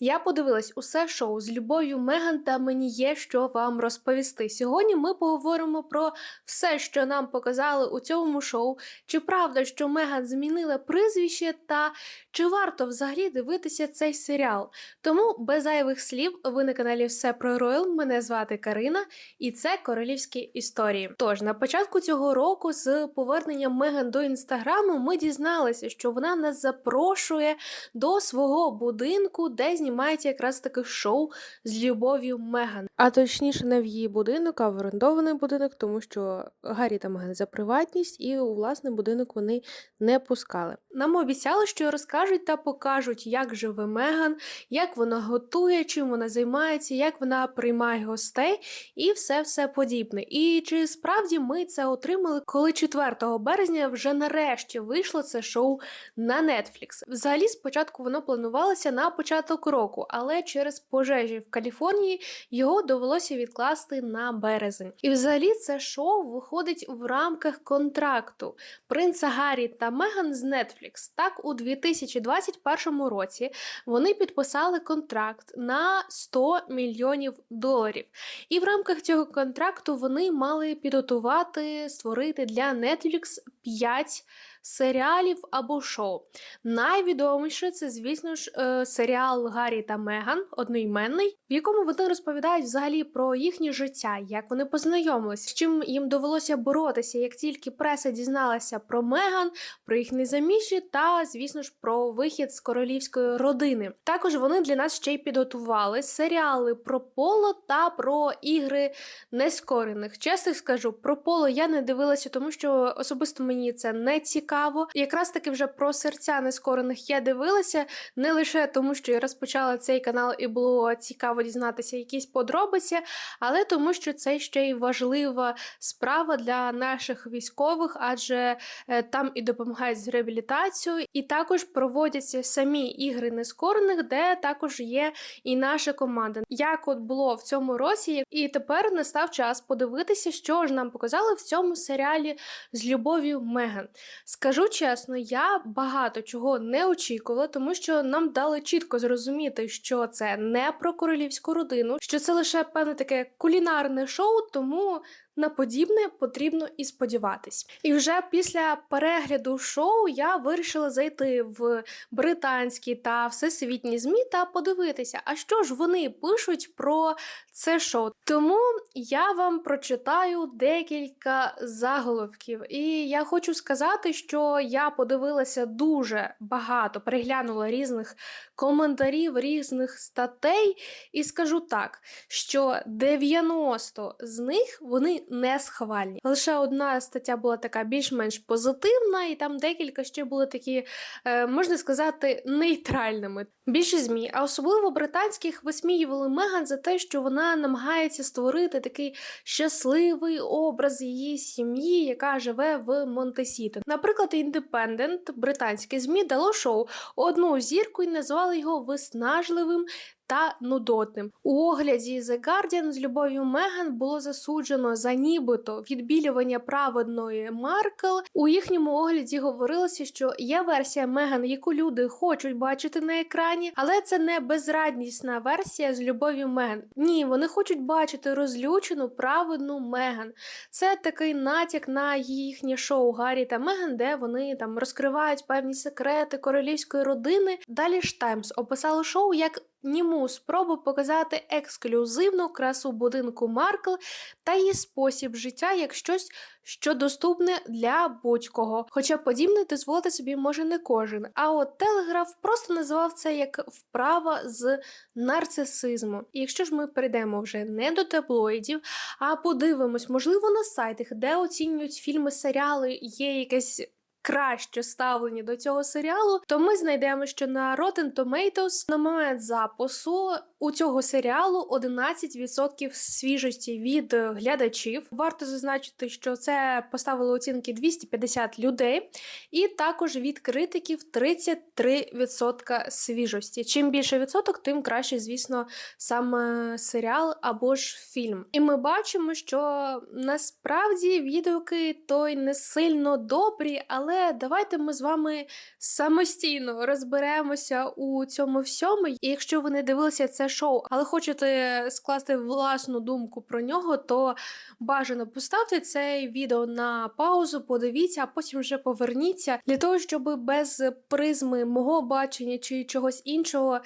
Я подивилась усе шоу з любов'ю Меган, та мені є що вам розповісти. Сьогодні ми поговоримо про все, що нам показали у цьому шоу. Чи правда, що Меган змінила прізвище, та чи варто взагалі дивитися цей серіал? Тому без зайвих слів ви на каналі Все про Ройл. Мене звати Карина, і це королівські історії. Тож на початку цього року, з поверненням Меган до інстаграму, ми дізналися, що вона нас запрошує до свого будинку, де знімається якраз таке шоу з любов'ю Меган. А точніше, не в її будинок, а в орендований будинок, тому що Гаррі та Меган за приватність, і у власний будинок вони не пускали. Нам обіцяли, що розкажуть та покажуть, як живе Меган, як вона готує, чим вона займається, як вона приймає гостей і все все подібне. І чи справді ми це отримали, коли 4 березня вже нарешті вийшло це шоу на Netflix. Взагалі, спочатку воно планувалося на початок року, але через пожежі в Каліфорнії його довелося відкласти на березень. І взагалі це шоу виходить в рамках контракту принца Гаррі та Меган з Netflix. Так, у 2021 році вони підписали контракт на 100 мільйонів доларів. І в рамках цього контракту вони мали підготувати, створити для Netflix 5 серіалів або шоу. Найвідоміше це, звісно ж, е, серіал Гаррі та Меган, одноіменний, в якому вони розповідають взагалі про їхнє життя, як вони познайомилися, з чим їм довелося боротися, як тільки преса дізналася про Меган, про їх незаміжжя та, звісно ж, про вихід з королівської родини. Також вони для нас ще й підготували серіали про поло та про ігри нескорених. Чесно скажу, про поло я не дивилася, тому що особисто мені це не цікаво. Якраз таки вже про серця нескорених я дивилася не лише тому, що я розпочала цей канал і було цікаво дізнатися якісь подробиці, але тому, що це ще й важлива справа для наших військових, адже е, там і допомагають з реабілітацією, і також проводяться самі ігри нескорених, де також є і наша команда. Як от було в цьому році, і тепер настав час подивитися, що ж нам показали в цьому серіалі з любов'ю Меган. Скажу чесно, я багато чого не очікувала, тому що нам дали чітко зрозуміти, що це не про королівську родину, що це лише певне таке кулінарне шоу, тому. На подібне потрібно і сподіватись. І вже після перегляду шоу я вирішила зайти в британські та всесвітні змі та подивитися, а що ж вони пишуть про це шоу. Тому я вам прочитаю декілька заголовків. І я хочу сказати, що я подивилася дуже багато, переглянула різних коментарів, різних статей, і скажу так, що 90 з них вони не схвальні. Лише одна стаття була така більш-менш позитивна, і там декілька ще були такі, е, можна сказати, нейтральними. Більше змі, а особливо британських висміювали Меган за те, що вона намагається створити такий щасливий образ її сім'ї, яка живе в Монтесіто. Наприклад, індепендент британське змі дало шоу одну зірку і назвали його виснажливим та нудотним. У огляді The Guardian з любов'ю Меган було засуджено за нібито відбілювання праведної Маркл. У їхньому огляді говорилося, що є версія Меган, яку люди хочуть бачити на екрані, але це не безрадісна версія з любов'ю Меган. Ні, вони хочуть бачити розлючену праведну Меган. Це такий натяк на їхнє шоу Гаррі та Меган, де вони там розкривають певні секрети королівської родини. Далі ж Таймс описало шоу як німу спробу показати ексклюзивну красу будинку Маркл та її спосіб життя як щось, що доступне для будь-кого. Хоча подібне дозволити собі може не кожен. А от Телеграф просто називав це як вправа з нарцисизму. І якщо ж ми перейдемо вже не до таблоїдів, а подивимось, можливо, на сайтах, де оцінюють фільми, серіали, є якесь краще ставлені до цього серіалу, то ми знайдемо, що на Rotten Tomatoes на момент запису у цього серіалу 11% свіжості від глядачів. Варто зазначити, що це поставили оцінки 250 людей, і також від критиків 33% свіжості. Чим більше відсоток, тим краще, звісно, саме серіал або ж фільм. І ми бачимо, що насправді відгуки той не сильно добрі, але давайте ми з вами самостійно розберемося у цьому всьому. І якщо ви не дивилися це шоу, але хочете скласти власну думку про нього, то бажано поставте це відео на паузу, подивіться, а потім вже поверніться для того, щоб без призми мого бачення чи чогось іншого.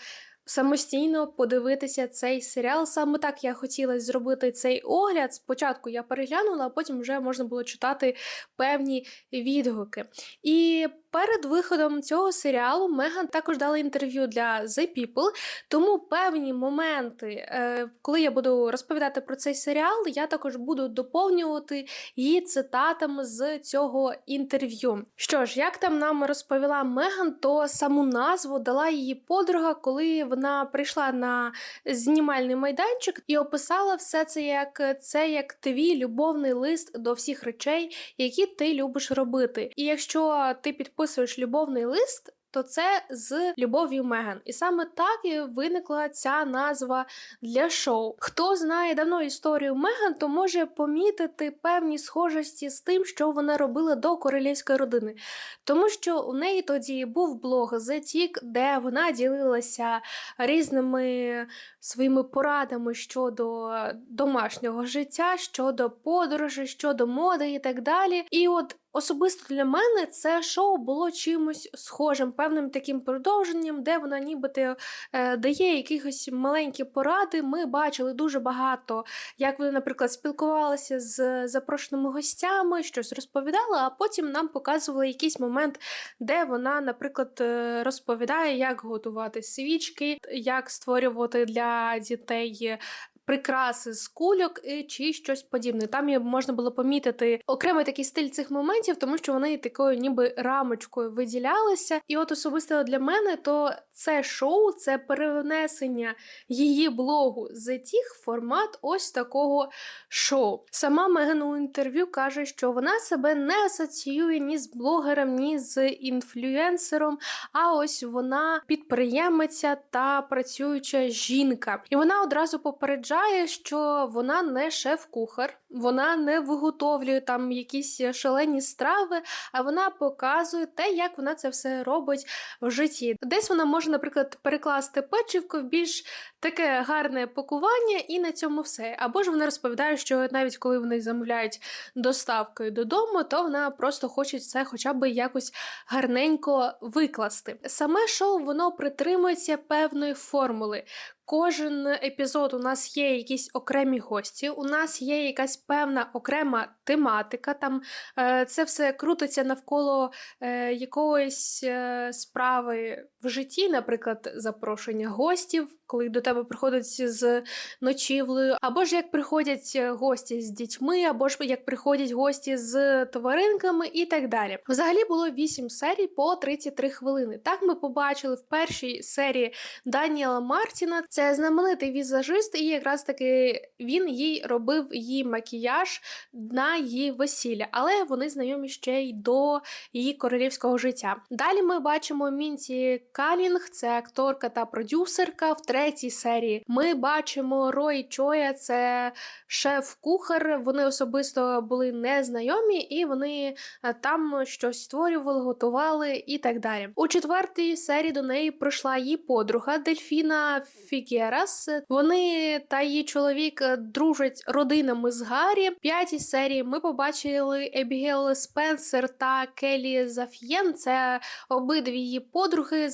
Самостійно подивитися цей серіал. Саме так я хотіла зробити цей огляд. Спочатку я переглянула, а потім вже можна було читати певні відгуки. І перед виходом цього серіалу Меган також дала інтерв'ю для The People, тому певні моменти, е, коли я буду розповідати про цей серіал, я також буду доповнювати її цитатами з цього інтерв'ю. Що ж, як там нам розповіла Меган, то саму назву дала її подруга, коли вона прийшла на знімальний майданчик і описала все це як це як твій любовний лист до всіх речей, які ти любиш робити. І якщо ти підписуєш любовний лист. То це з любов'ю Меган. І саме так і виникла ця назва для шоу. Хто знає давно історію Меган, то може помітити певні схожості з тим, що вона робила до королівської родини. Тому що у неї тоді був блог The Tick, де вона ділилася різними своїми порадами щодо домашнього життя, щодо подорожі, щодо моди і так далі. І от Особисто для мене це шоу було чимось схожим, певним таким продовженням, де вона нібито е, дає якихось маленькі поради. Ми бачили дуже багато, як вони, наприклад, спілкувалися з запрошеними гостями, щось розповідала, а потім нам показували якийсь момент, де вона, наприклад, е, розповідає, як готувати свічки, як створювати для дітей прикраси з кульок чи щось подібне. Там можна було помітити окремий такий стиль цих моментів, тому що вони такою ніби рамочкою виділялися. І от особисто для мене, то це шоу, це перенесення її блогу з тих формат ось такого шоу. Сама Меган у інтерв'ю каже, що вона себе не асоціює ні з блогером, ні з інфлюенсером. А ось вона підприємиця та працююча жінка. І вона одразу попереджає вважає, що вона не шеф-кухар, вона не виготовлює там якісь шалені страви, а вона показує те, як вона це все робить в житті. Десь вона може, наприклад, перекласти печивку в більш таке гарне пакування, і на цьому все. Або ж вона розповідає, що навіть коли вони замовляють доставкою додому, то вона просто хоче це хоча б якось гарненько викласти. Саме шоу воно притримується певної формули. Кожен епізод у нас є якісь окремі гості, у нас є якась певна окрема тематика. Там е, це все крутиться навколо е, якоїсь е, справи в житті, наприклад, запрошення гостів, коли до тебе приходять з ночівлею, або ж як приходять гості з дітьми, або ж як приходять гості з тваринками і так далі. Взагалі було 8 серій по 33 хвилини. Так ми побачили в першій серії Даніела Мартіна. Це знаменитий візажист, і якраз таки він їй робив її макіяж на її весілля, але вони знайомі ще й до її королівського життя. Далі ми бачимо Мінці Калінг, це акторка та продюсерка. В третій серії ми бачимо Рой Чоя, це шеф-кухар. Вони особисто були незнайомі, і вони е, там щось створювали, готували і так далі. У четвертій серії до неї прийшла її подруга Дельфіна Фігерас. Вони та її чоловік дружать родинами з Гаррі. В п'ятій серії ми побачили Ебігел Спенсер та Келі Заф'єн. Це обидві її подруги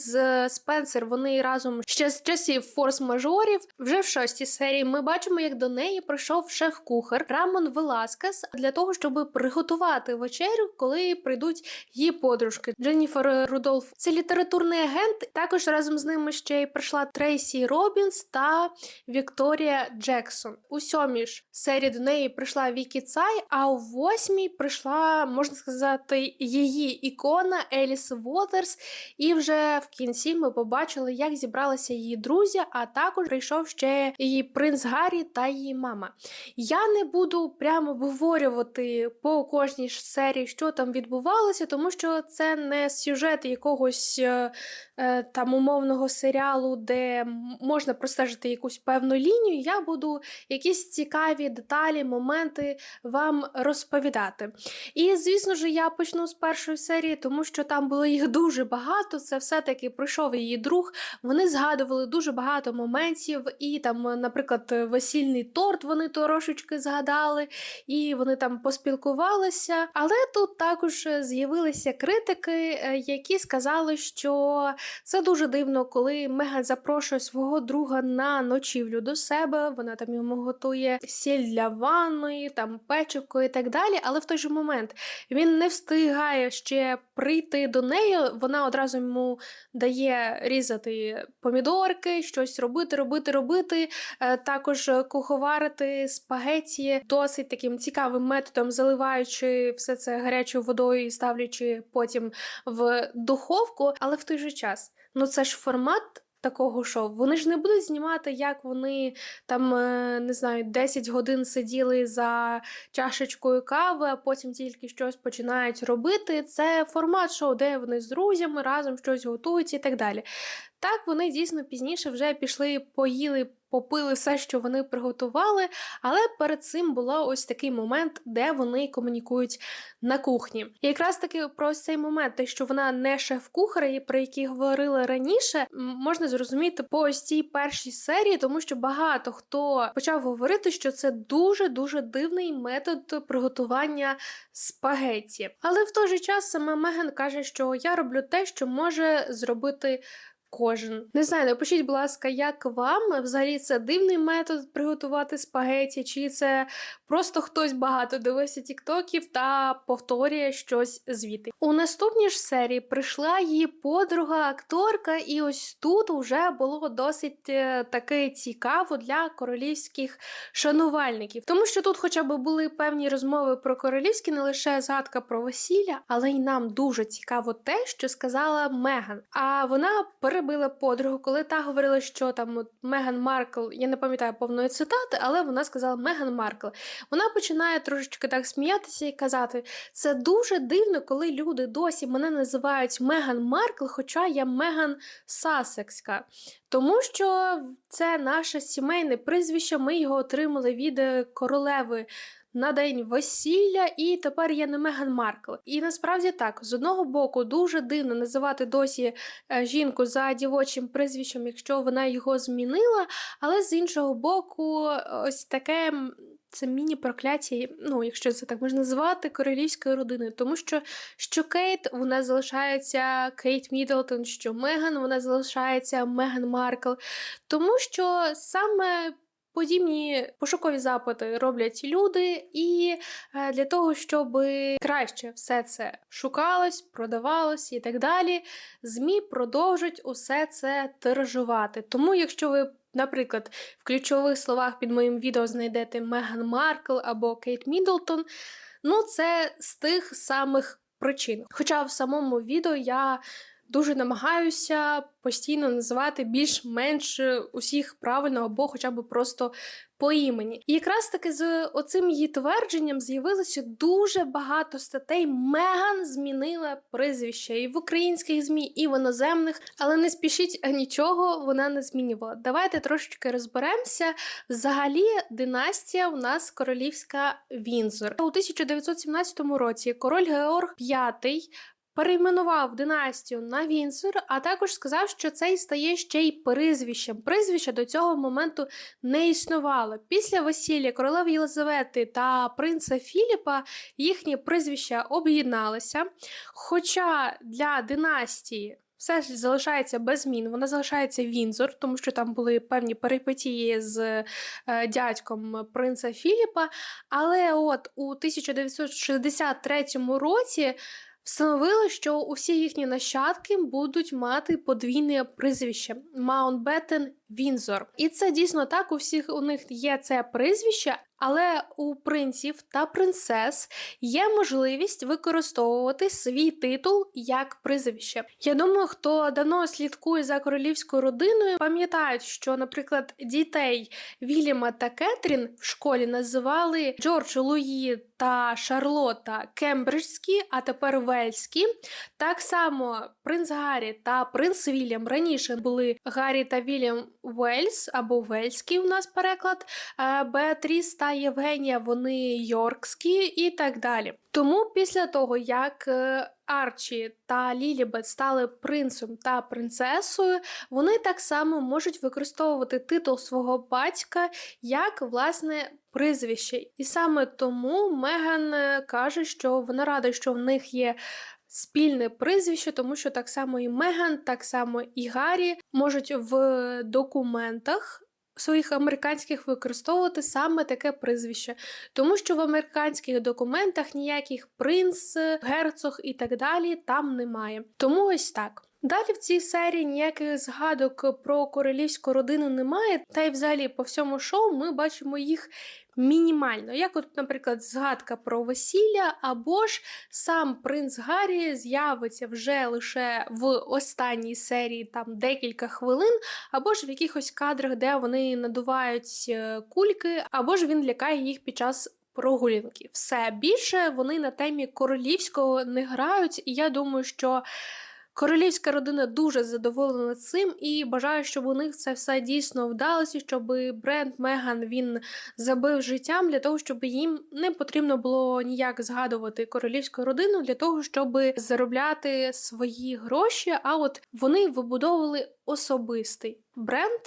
Спенсер. Вони разом ще з часів форс-мажорів. Вже в шостій серії ми бачимо, як до неї прийшов шеф-кухар Рамон Веласкес для того, щоб приготувати вечерю, коли прийдуть її подружки. Дженніфер Рудолф це літературний агент. Також разом з ними ще й прийшла Трейсі Робінс та Вікторія Джексон. У сьомій ж серії до неї прийшла Вікі Цай, а у восьмій прийшла, можна сказати, її ікона Еліс Уотерс. І вже в кінці ми побачили, як зібралися її друзі, а також прийшов ще її принц Гаррі та її мама. Я не буду прямо обговорювати по кожній серії, що там відбувалося, тому що це не сюжет якогось е, е, там умовного серіалу, де можна простежити якусь певну лінію. Я буду якісь цікаві деталі, моменти вам розповідати. І звісно ж, я почну з першої серії, тому що там було їх дуже багато. Це все-таки прийшов її друг. Вони згадували дуже багато моментів, і там, е, наприклад, весільний торт вони трошечки згадали, і вони там поспілкувалися. Але тут також е, з'явилися критики, е, які сказали, що це дуже дивно, коли Меган запрошує свого друга на ночівлю до себе. Вона там йому готує сіль для ванної, там печивко і так далі. Але в той же момент він не встигає ще прийти до неї. Вона одразу йому дає різати помідорки, щось робити, робити, робити. Е, Також е, куховарити спагеті досить таким цікавим методом, заливаючи все це гарячою водою і ставлячи потім в духовку. Але в той же час, ну це ж формат. Такого шоу. Вони ж не будуть знімати, як вони там, е, не знаю, 10 годин сиділи за чашечкою кави, а потім тільки щось починають робити. Це формат шоу, де вони з друзями разом щось готують і так далі. Так, вони дійсно пізніше вже пішли, поїли, попили все, що вони приготували, але перед цим було ось такий момент, де вони комунікують на кухні. І якраз таки про цей момент, те, що вона не шеф-кухар, і про який говорили раніше, можна зрозуміти по ось цій першій серії, тому що багато хто почав говорити, що це дуже дуже дивний метод приготування спагетті. Але в той же час сама Меган каже, що я роблю те, що може зробити. Кожен не знаю, напишіть, будь ласка, як вам взагалі це дивний метод приготувати спагеті, чи це просто хтось багато дивився тіктоків та повторює щось звідти. У наступній ж серії прийшла її подруга, акторка, і ось тут вже було досить е, таки цікаво для королівських шанувальників, тому що тут, хоча б були певні розмови про королівські, не лише згадка про весілля, але й нам дуже цікаво те, що сказала Меган. А вона перебила подругу, коли та говорила, що там от Меган Маркл, я не пам'ятаю повної цитати, але вона сказала Меган Маркл. Вона починає трошечки так сміятися і казати: це дуже дивно, коли люди досі мене називають Меган Маркл, хоча я Меган Сасекська. Тому що це наше сімейне прізвище, ми його отримали від е, королеви. На день весілля, і тепер я не Меган Маркл. І насправді так, з одного боку, дуже дивно називати досі е, жінку за дівочим прізвищем, якщо вона його змінила. Але з іншого боку, ось таке це міні-прокляття, ну, якщо це так можна назвати, королівської родини. Тому що, що Кейт вона залишається Кейт Міддлтон, що Меган вона залишається Меган Маркл. Тому що саме. Подібні пошукові запити роблять люди, і е, для того, щоб краще все це шукалось, продавалось і так далі, ЗМІ продовжують усе це тиражувати. Тому, якщо ви, наприклад, в ключових словах під моїм відео знайдете Меган Маркл або Кейт Міддлтон, ну це з тих самих причин. Хоча в самому відео я дуже намагаюся постійно називати більш-менш усіх правильно або хоча б просто по імені. І якраз таки з оцим її твердженням з'явилося дуже багато статей. Меган змінила прізвище і в українських ЗМІ, і в іноземних, але не спішіть нічого вона не змінювала. Давайте трошечки розберемося. Взагалі, династія у нас королівська Вінзор. У 1917 році король Георг V перейменував династію на Вінсор, а також сказав, що цей стає ще й прізвищем. Прізвище до цього моменту не існувало. Після весілля королеви Єлизавети та принца Філіпа їхні прізвища об'єдналися. Хоча для династії. Все ж залишається без змін. Вона залишається Вінзор, тому що там були певні перипетії з е, дядьком принца Філіпа. Але от у 1963 році встановили, що усі їхні нащадки будуть мати подвійне прізвище Маунтбеттен Вінзор. І це дійсно так. У всіх у них є це прізвище, Але у принців та принцес є можливість використовувати свій титул як прізвище. Я думаю, хто давно слідкує за королівською родиною, пам'ятають, що, наприклад, дітей Вільяма та Кетрін в школі називали Джордж Луї та Шарлота Кембриджські, а тепер Вельські. Так само принц Гаррі та принц Вільям раніше були Гаррі та Вільям Вельс або Вельський у нас переклад. Е, Беатріс та Євгенія вони Йоркські і так далі. Тому після того, як е, Арчі та Лілібет стали принцем та принцесою, вони так само можуть використовувати титул свого батька як власне прізвище. І саме тому Меган е, каже, що вона рада, що в них є. Спільне прізвище, тому що так само і Меган, так само і Гаррі можуть в документах своїх американських використовувати саме таке прізвище, тому що в американських документах ніяких принц, герцог і так далі там немає. Тому ось так. Далі в цій серії ніяких згадок про королівську родину немає, та й взагалі по всьому шоу ми бачимо їх мінімально. Як, от, наприклад, згадка про весілля, або ж сам принц Гаррі з'явиться вже лише в останній серії там декілька хвилин, або ж в якихось кадрах, де вони надувають е, кульки, або ж він лякає їх під час. Прогулянки. Все більше вони на темі королівського не грають, і я думаю, що Королівська родина дуже задоволена цим і бажаю, щоб у них це все дійсно вдалося, щоб бренд Меган він забив життям для того, щоб їм не потрібно було ніяк згадувати королівську родину для того, щоб заробляти свої гроші. А от вони вибудовували особистий бренд,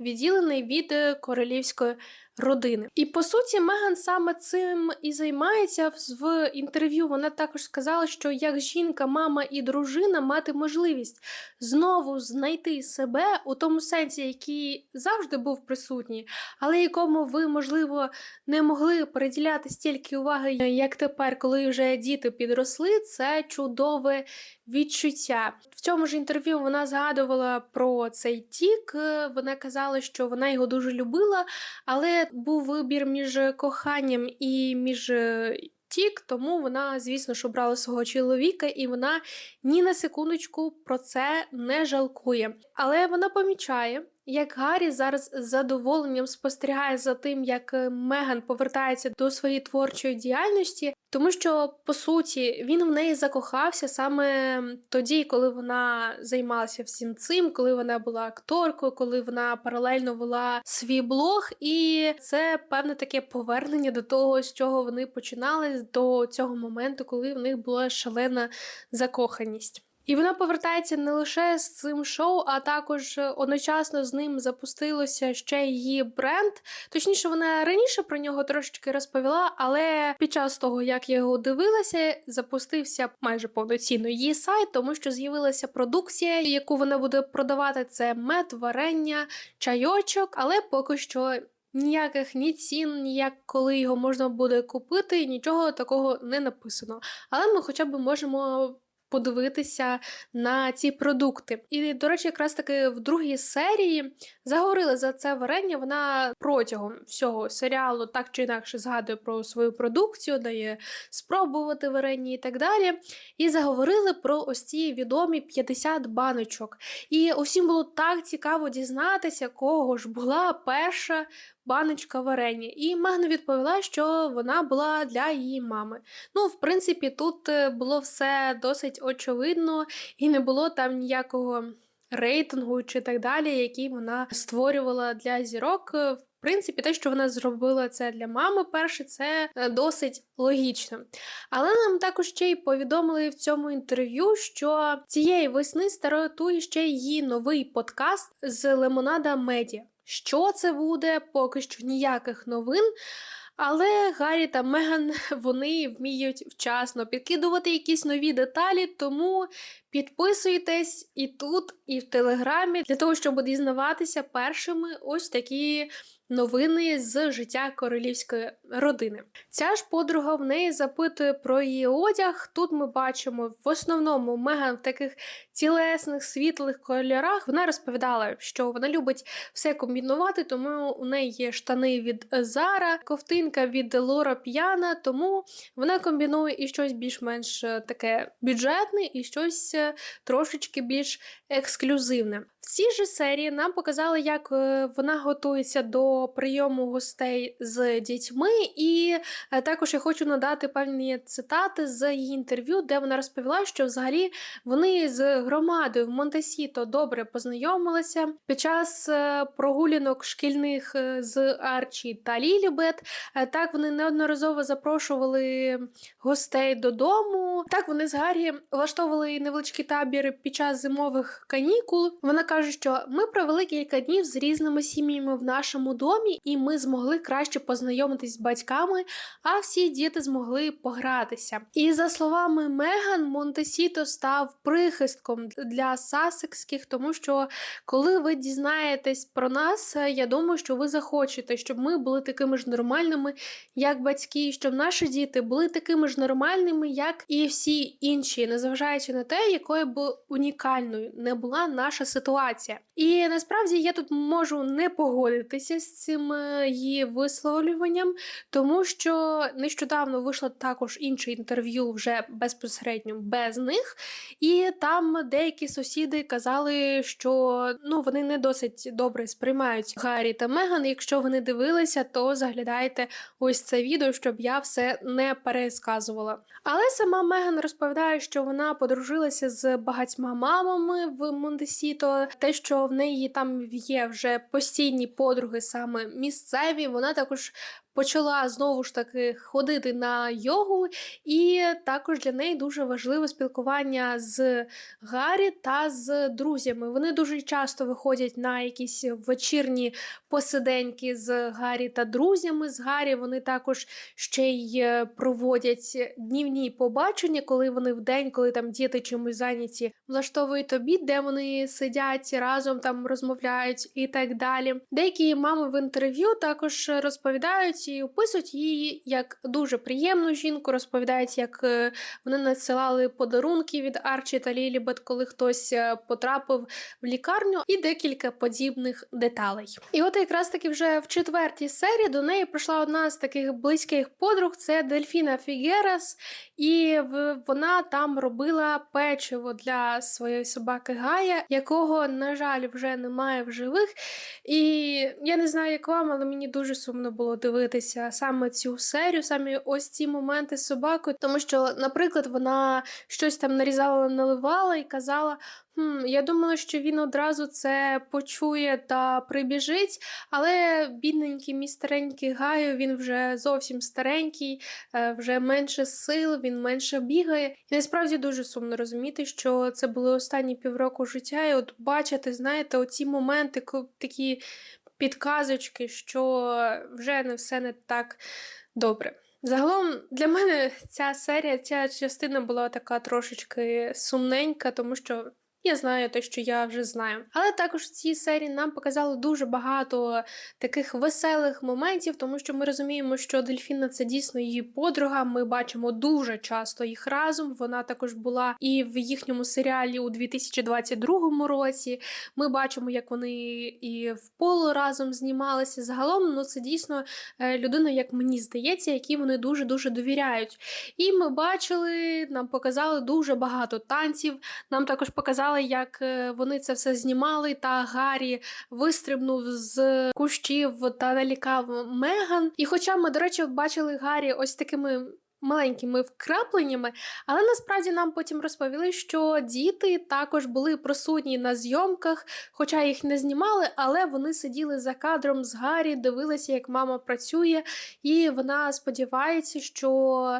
відділений від королівської родини. І по суті, Меган саме цим і займається в інтерв'ю. Вона також сказала, що як жінка, мама і дружина мати можливість знову знайти себе у тому сенсі, який завжди був присутній, але якому ви, можливо, не могли приділяти стільки уваги, як тепер, коли вже діти підросли, це чудове відчуття. В цьому ж інтерв'ю вона згадувала про цей тік. Вона казала, що вона його дуже любила, але був вибір між коханням і між е, тік, тому вона, звісно, що брала свого чоловіка, і вона ні на секундочку про це не жалкує. Але вона помічає, як Гаррі зараз з задоволенням спостерігає за тим, як е, Меган повертається до своєї творчої діяльності, тому що по суті він в неї закохався саме тоді, коли вона займалася всім цим, коли вона була акторкою, коли вона паралельно вела свій блог, і це певне таке повернення до того, з чого вони починали до цього моменту, коли в них була шалена закоханість. І вона повертається не лише з цим шоу, а також одночасно з ним запустилося ще її бренд. Точніше, вона раніше про нього трошечки розповіла, але під час того, як я його дивилася, запустився майже повноцінно її сайт, тому що з'явилася продукція, яку вона буде продавати. Це мед, варення, чайочок, але поки що. Ніяких ні цін, ніяк коли його можна буде купити, нічого такого не написано. Але ми хоча б можемо подивитися на ці продукти. І, до речі, якраз таки в другій серії заговорили за це варення. Вона протягом всього серіалу так чи інакше згадує про свою продукцію, дає спробувати варення і так далі. І заговорили про ось ці відомі 50 баночок. І усім було так цікаво дізнатися, кого ж була перша баночка варення. І Магна відповіла, що вона була для її мами. Ну, в принципі, тут е, було все досить очевидно, і не було там ніякого рейтингу чи так далі, який вона створювала для зірок. В принципі, те, що вона зробила це для мами, перше, це е, досить логічно. Але нам також ще й повідомили в цьому інтерв'ю, що цієї весни стартує ще її новий подкаст з Лемонада Медіа. Що це буде, поки що ніяких новин. Але Гаррі та Меган вони вміють вчасно підкидувати якісь нові деталі, тому Підписуйтесь і тут, і в телеграмі для того, щоб дізнаватися першими ось такі новини з життя королівської родини. Ця ж подруга в неї запитує про її одяг. Тут ми бачимо в основному Меган в таких тілесних світлих кольорах. Вона розповідала, що вона любить все комбінувати, тому у неї є штани від Зара, ковтинка від Лора П'яна, тому вона комбінує і щось більш-менш е, таке бюджетне, і щось е, трошечки більш ексклюзивне. В цій же серії нам показали, як е, вона готується до прийому гостей з дітьми, і е, також я хочу надати певні цитати з її інтерв'ю, де вона розповіла, що взагалі вони з громадою в Монтесіто добре познайомилися під час е, прогулянок шкільних з Арчі та Лілібет. Так вони неодноразово запрошували гостей додому. Так вони з Гаррі влаштовували невеличкий табір під час зимових канікул. Вона каже, що ми провели кілька днів з різними сім'ями в нашому домі, і ми змогли краще познайомитись з батьками, а всі діти змогли погратися. І за словами Меган, Монтесіто став прихистком для сасекських, тому що коли ви дізнаєтесь про нас, е, я думаю, що ви захочете, щоб ми були такими ж нормальними, як батьки, щоб наші діти були такими ж нормальними, як і всі інші, незважаючи на те, якою б унікальною не була наша ситуація. І насправді я тут можу не погодитися з цим е, її висловлюванням, тому що нещодавно вийшло також інше інтерв'ю вже безпосередньо без них, і там деякі сусіди казали, що ну вони не досить добре сприймають Гаррі та Меган. Якщо ви не дивилися, то заглядайте ось це відео, щоб я все не пересказувала. Але сама Меган розповідає, що вона подружилася з багатьма мамами в Мондесіто. Те, що в неї там є вже постійні подруги, саме місцеві, вона також. Почала знову ж таки ходити на йогу, і також для неї дуже важливе спілкування з Гаррі та з друзями. Вони дуже часто виходять на якісь вечірні посиденьки з Гаррі та друзями. З Гаррі вони також ще й е, проводять днівні побачення, коли вони в день, коли там діти чимось зайняті, влаштовують обід, де вони сидять разом там розмовляють і так далі. Деякі мами в інтерв'ю також розповідають і описують її як дуже приємну жінку, розповідають, як е, вони надсилали подарунки від Арчі та Лілібет, коли хтось е, потрапив в лікарню, і декілька подібних деталей. І от якраз таки вже в четвертій серії до неї прийшла одна з таких близьких подруг: це Дельфіна Фігерас, і вона там робила печиво для своєї собаки Гая, якого, на жаль, вже немає в живих. І я не знаю, як вам, але мені дуже сумно було дивитися саме цю серію, саме ось ці моменти з собакою, тому що, наприклад, вона щось там нарізала, наливала і казала. Хм, я думала, що він одразу це почує та прибіжить, але бідненький мій старенький Гаю, він вже зовсім старенький, е, вже менше сил, він менше бігає. І насправді дуже сумно розуміти, що це були останні півроку життя, і от бачити, знаєте, оці моменти, такі підказочки, що вже не все не так добре. Загалом для мене ця серія, ця частина була така трошечки сумненька, тому що я знаю те, що я вже знаю. Але також в цій серії нам показали дуже багато таких веселих моментів, тому що ми розуміємо, що Дельфіна це дійсно її подруга. Ми бачимо дуже часто їх разом. Вона також була і в їхньому серіалі у 2022 році. Ми бачимо, як вони і в поло разом знімалися. Загалом, ну це дійсно е, людина, як мені здається, якій вони дуже дуже довіряють. І ми бачили, нам показали дуже багато танців. Нам також показали, як е, вони це все знімали. Та Гаррі вистрибнув з кущів та налікав Меган. І хоча ми, до речі, бачили Гаррі ось такими. Маленькими вкрапленнями, але насправді нам потім розповіли, що діти також були присутні на зйомках, хоча їх не знімали, але вони сиділи за кадром з Гаррі, дивилися, як мама працює, і вона сподівається, що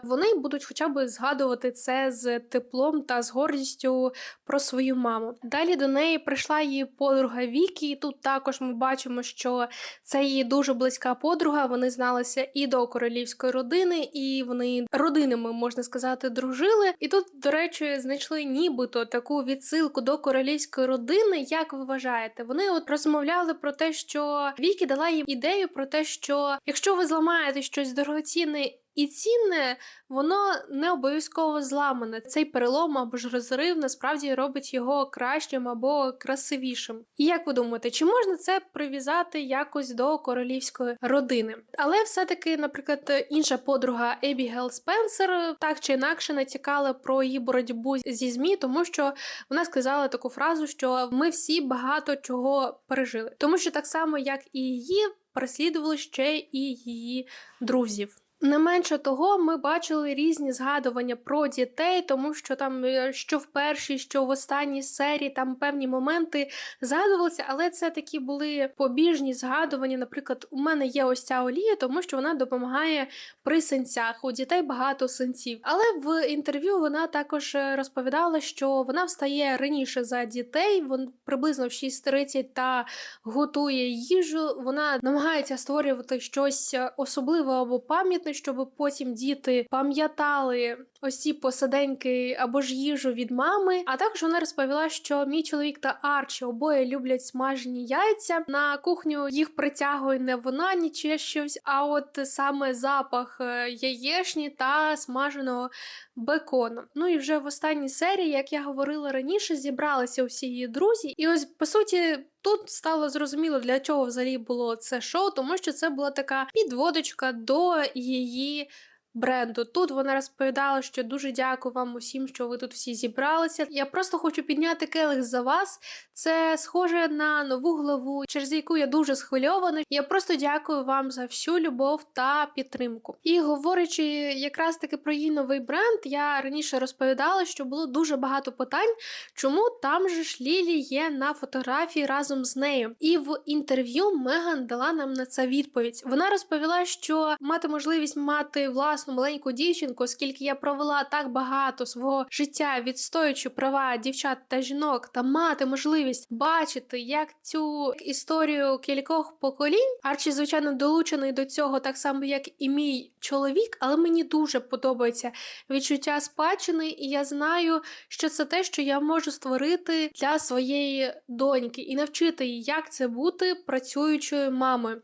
вони будуть хоча б згадувати це з теплом та з гордістю про свою маму. Далі до неї прийшла її подруга Вікі, і тут також ми бачимо, що це її дуже близька подруга. Вони зналися і до королівської родини, і вони родинами, можна сказати, дружили. І тут, до речі, знайшли нібито таку відсилку до королівської родини. Як ви вважаєте? Вони от розмовляли про те, що Вікі дала їм ідею про те, що якщо ви зламаєте щось дорогоцінне і цінне, воно не обов'язково зламане. Цей перелом або ж розрив насправді робить його кращим або красивішим. І як ви думаєте, чи можна це прив'язати якось до королівської родини? Але все-таки, наприклад, інша подруга Ебігел Спенсер так чи інакше натякала про її боротьбу зі змі, тому що вона сказала таку фразу, що ми всі багато чого пережили, тому що так само, як і її, переслідували ще і її друзів. Не менше того, ми бачили різні згадування про дітей, тому що там е, що в першій, що в останній серії там певні моменти згадувалися, але це такі були побіжні згадування. Наприклад, у мене є ось ця олія, тому що вона допомагає при синцях. У дітей багато синців. Але в інтерв'ю вона також е, розповідала, що вона встає раніше за дітей, вон приблизно в 6.30 та готує їжу. Вона намагається створювати щось е, особливе або пам'ятне, щоб потім діти пам'ятали ось ці посаденьки або ж їжу від мами. А також вона розповіла, що мій чоловік та Арчі обоє люблять смажені яйця. На кухню їх притягує не вона, ніче щось, а от саме запах е, яєшні та смаженого бекону. Ну і вже в останній серії, як я говорила раніше, зібралися усі її друзі, і ось по суті. Тут стало зрозуміло, для чого взагалі було це шоу, тому що це була така підводочка до її бренду. Тут вона розповідала, що дуже дякую вам усім, що ви тут всі зібралися. Я просто хочу підняти келих за вас. Це схоже на нову главу, через яку я дуже схвильована. Я просто дякую вам за всю любов та підтримку. І говорячи якраз таки про її новий бренд, я раніше розповідала, що було дуже багато питань, чому там же ж Лілі є на фотографії разом з нею. І в інтерв'ю Меган дала нам на це відповідь. Вона розповіла, що мати можливість мати власну маленьку дівчинку, оскільки я провела так багато свого життя, відстоюючи права дівчат та жінок, та мати можливість бачити, як цю історію кількох поколінь. Арчі, звичайно, долучений до цього так само, як і мій чоловік, але мені дуже подобається відчуття спадщини, і я знаю, що це те, що я можу створити для своєї доньки і навчити її, як це бути працюючою мамою.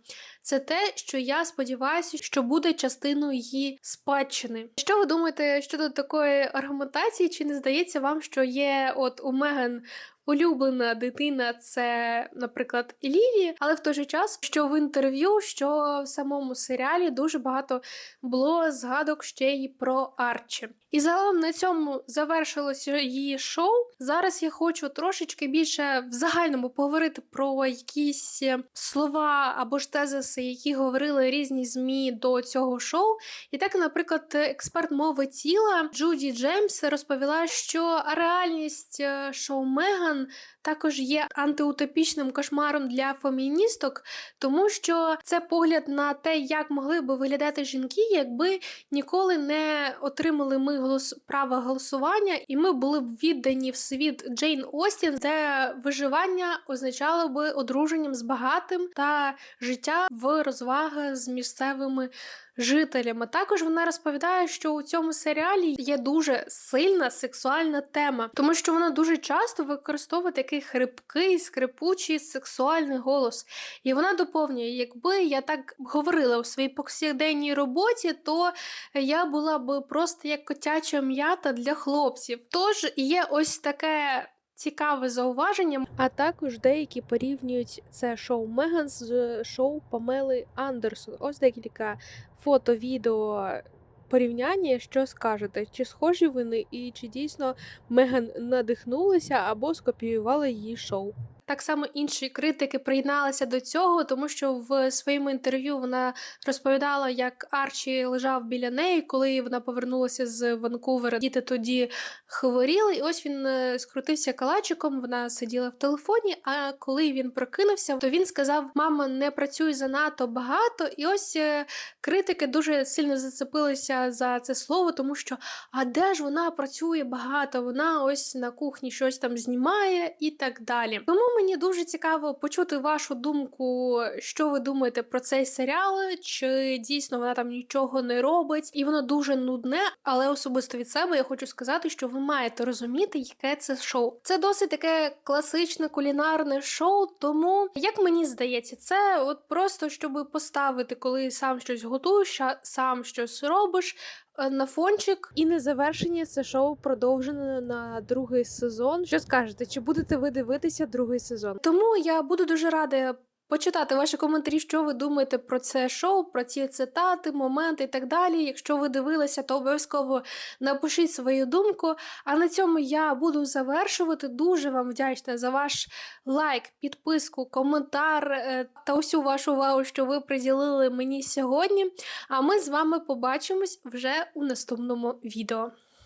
Це те, що я сподіваюся, що буде частиною її спадщини. Що ви думаєте щодо такої аргументації? Чи не здається вам, що є от у Меган улюблена дитина це, наприклад, Лілі, але в той же час, що в інтерв'ю, що в самому серіалі дуже багато було згадок ще й про Арчі. І загалом на цьому завершилося її шоу. Зараз я хочу трошечки більше в загальному поговорити про якісь слова або ж тезиси, які говорили різні змі до цього шоу. І так, наприклад, експерт мови тіла Джуді Джеймс розповіла, що реальність е, шоу Меган також є антиутопічним кошмаром для феміністок, тому що це погляд на те, як могли би виглядати жінки, якби ніколи не отримали ми голос права голосування, і ми були б віддані в світ Джейн Остін, де виживання означало би одруженням з багатим та життя в розваги з місцевими жителями. Також вона розповідає, що у цьому серіалі є дуже сильна сексуальна тема, тому що вона дуже часто використовує такий хрипкий, скрипучий сексуальний голос. І вона доповнює: якби я так говорила у своїй повсякденній роботі, то я була б просто як котяча м'ята для хлопців. Тож є ось таке. Цікаве зауваження, а також деякі порівнюють це шоу Меган з шоу Памели Андерсон. Ось декілька фото, відео порівняння. Що скажете? Чи схожі вони, і чи дійсно Меган надихнулася або скопіювала її шоу? Так само інші критики приєдналися до цього, тому що в своєму інтерв'ю вона розповідала, як Арчі лежав біля неї, коли вона повернулася з Ванкувера. Діти тоді хворіли, і ось він е, скрутився калачиком. Вона сиділа в телефоні. А коли він прокинувся, то він сказав: Мама, не працюй занадто багато. І ось е, критики дуже сильно зацепилися за це слово, тому що а де ж вона працює багато? Вона ось на кухні щось там знімає і так далі. Тому мені дуже цікаво почути вашу думку, що ви думаєте про цей серіал, чи дійсно вона там нічого не робить, і воно дуже нудне. Але особисто від себе я хочу сказати, що ви маєте розуміти, яке це шоу. Це досить таке класичне кулінарне шоу. Тому, як мені здається, це от просто щоб поставити, коли сам щось готуєш, сам щось робиш. Е, На фончик І незавершення це шоу продовжено на другий сезон. Що скажете? Чи будете ви дивитися другий сезон? Тому я буду дуже рада почитати ваші коментарі, що ви думаєте про це шоу, про ці цитати, моменти і так далі. Якщо ви дивилися, то обов'язково напишіть свою думку. А на цьому я буду завершувати. Дуже вам вдячна за ваш лайк, підписку, коментар е, та усю вашу увагу, що ви приділили мені сьогодні. А ми з вами побачимось вже у наступному відео.